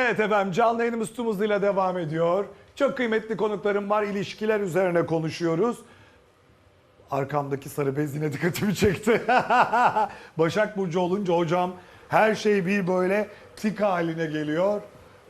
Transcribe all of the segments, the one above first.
efendim canlı yayınımız tüm devam ediyor. Çok kıymetli konuklarım var. İlişkiler üzerine konuşuyoruz. Arkamdaki sarı bez yine dikkatimi çekti. Başak Burcu olunca hocam her şey bir böyle tik haline geliyor.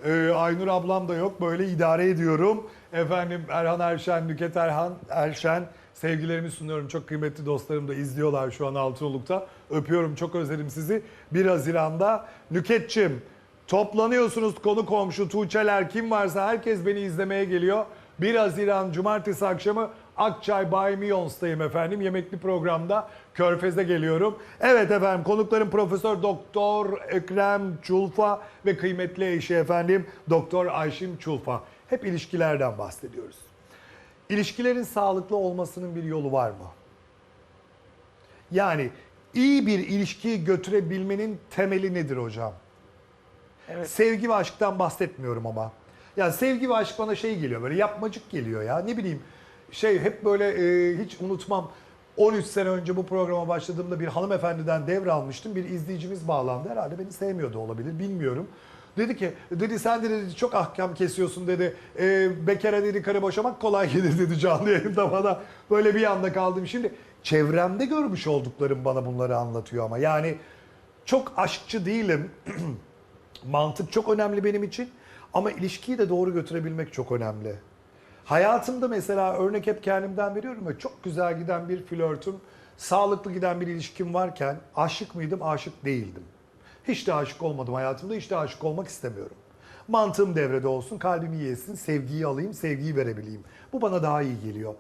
Ee, Aynur ablam da yok böyle idare ediyorum. Efendim Erhan Erşen, Nüket Erhan Erşen sevgilerimi sunuyorum. Çok kıymetli dostlarım da izliyorlar şu an Altınoluk'ta. Öpüyorum çok özledim sizi. 1 Haziran'da Nüketçim toplanıyorsunuz konu komşu Tuğçeler kim varsa herkes beni izlemeye geliyor. 1 Haziran Cumartesi akşamı Akçay Bay Miyons'tayım efendim. Yemekli programda Körfez'e geliyorum. Evet efendim konuklarım Profesör Doktor Ekrem Çulfa ve kıymetli eşi efendim Doktor Ayşim Çulfa. Hep ilişkilerden bahsediyoruz. İlişkilerin sağlıklı olmasının bir yolu var mı? Yani iyi bir ilişkiyi götürebilmenin temeli nedir hocam? Evet. Sevgi ve aşktan bahsetmiyorum ama. Ya sevgi ve aşk bana şey geliyor böyle yapmacık geliyor ya. Ne bileyim şey hep böyle e, hiç unutmam. 13 sene önce bu programa başladığımda bir hanımefendiden devralmıştım. Bir izleyicimiz bağlandı. Herhalde beni sevmiyordu olabilir bilmiyorum. Dedi ki dedi sen de dedi çok ahkam kesiyorsun dedi. E, bekara dedi karı boşamak kolay gelir dedi canlı yayında bana. Böyle bir anda kaldım. Şimdi çevremde görmüş olduklarım bana bunları anlatıyor ama. Yani çok aşkçı değilim. Mantık çok önemli benim için ama ilişkiyi de doğru götürebilmek çok önemli. Hayatımda mesela örnek hep kendimden veriyorum ve çok güzel giden bir flörtüm, sağlıklı giden bir ilişkim varken aşık mıydım? Aşık değildim. Hiç de aşık olmadım hayatımda, hiç de aşık olmak istemiyorum. Mantığım devrede olsun, kalbimi yesin, sevgiyi alayım, sevgiyi verebileyim. Bu bana daha iyi geliyor.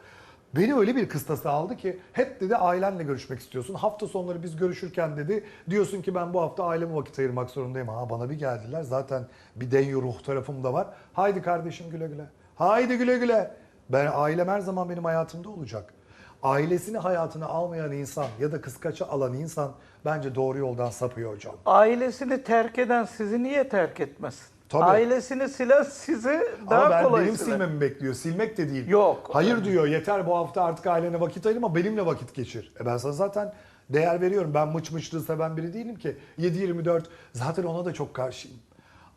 Beni öyle bir kıstası aldı ki hep dedi ailenle görüşmek istiyorsun. Hafta sonları biz görüşürken dedi diyorsun ki ben bu hafta aileme vakit ayırmak zorundayım. Ha bana bir geldiler zaten bir denyo ruh tarafım da var. Haydi kardeşim güle güle. Haydi güle güle. Ben ailem her zaman benim hayatımda olacak. Ailesini hayatına almayan insan ya da kıskaça alan insan bence doğru yoldan sapıyor hocam. Ailesini terk eden sizi niye terk etmesin? Tabii. Ailesini silen sizi daha Ama ben kolay benim siler. silmemi bekliyor. Silmek de değil. Yok. Hayır diyor yeter bu hafta artık ailene vakit ayırma benimle vakit geçir. E ben sana zaten değer veriyorum. Ben mıç mıçlığı seven biri değilim ki. 7-24 zaten ona da çok karşıyım.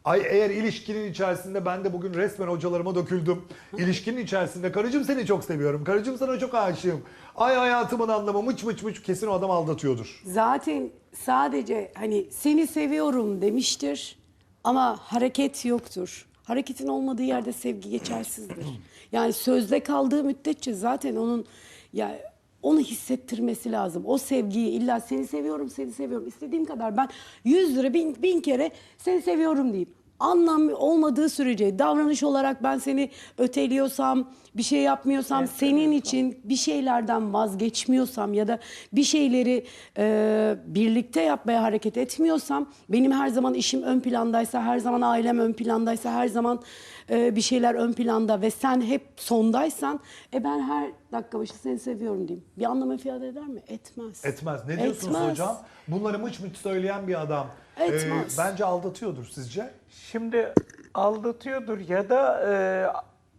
Ay eğer ilişkinin içerisinde ben de bugün resmen hocalarıma döküldüm. İlişkinin içerisinde karıcığım seni çok seviyorum. Karıcığım sana çok aşığım. Ay hayatımın anlamı mıç mıç mıç kesin o adam aldatıyordur. Zaten sadece hani seni seviyorum demiştir ama hareket yoktur. Hareketin olmadığı yerde sevgi geçersizdir. Yani sözde kaldığı müddetçe zaten onun ya onu hissettirmesi lazım. O sevgiyi illa seni seviyorum, seni seviyorum. istediğim kadar ben 100 lira bin, bin kere seni seviyorum deyip anlam olmadığı sürece davranış olarak ben seni öteliyorsam, bir şey yapmıyorsam, senin için bir şeylerden vazgeçmiyorsam ya da bir şeyleri e, birlikte yapmaya hareket etmiyorsam, benim her zaman işim ön plandaysa, her zaman ailem ön plandaysa, her zaman e, bir şeyler ön planda ve sen hep sondaysan, e ben her dakika başı seni seviyorum diyeyim. Bir anlam ifade eder mi? Etmez. Etmez. Ne diyorsunuz Etmez. hocam? Bunları mıç mıç söyleyen bir adam. e, Etmez. bence aldatıyordur sizce? Şimdi aldatıyordur ya da e,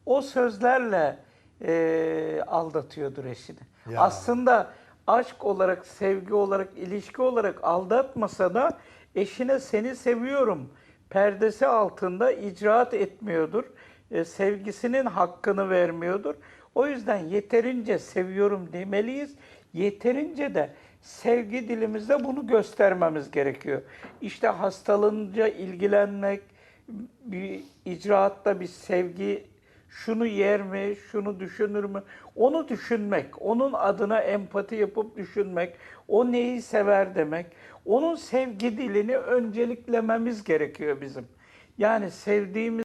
o sözlerle e, aldatıyordur eşini. Ya. Aslında aşk olarak, sevgi olarak, ilişki olarak aldatmasa da eşine seni seviyorum perdesi altında icraat etmiyordur. E, sevgisinin hakkını vermiyordur. O yüzden yeterince seviyorum demeliyiz. Yeterince de sevgi dilimizde bunu göstermemiz gerekiyor. İşte hastalanınca ilgilenmek, bir icraatta bir sevgi şunu yer mi, şunu düşünür mü? Onu düşünmek, onun adına empati yapıp düşünmek, o neyi sever demek. Onun sevgi dilini önceliklememiz gerekiyor bizim. Yani sevdiğimiz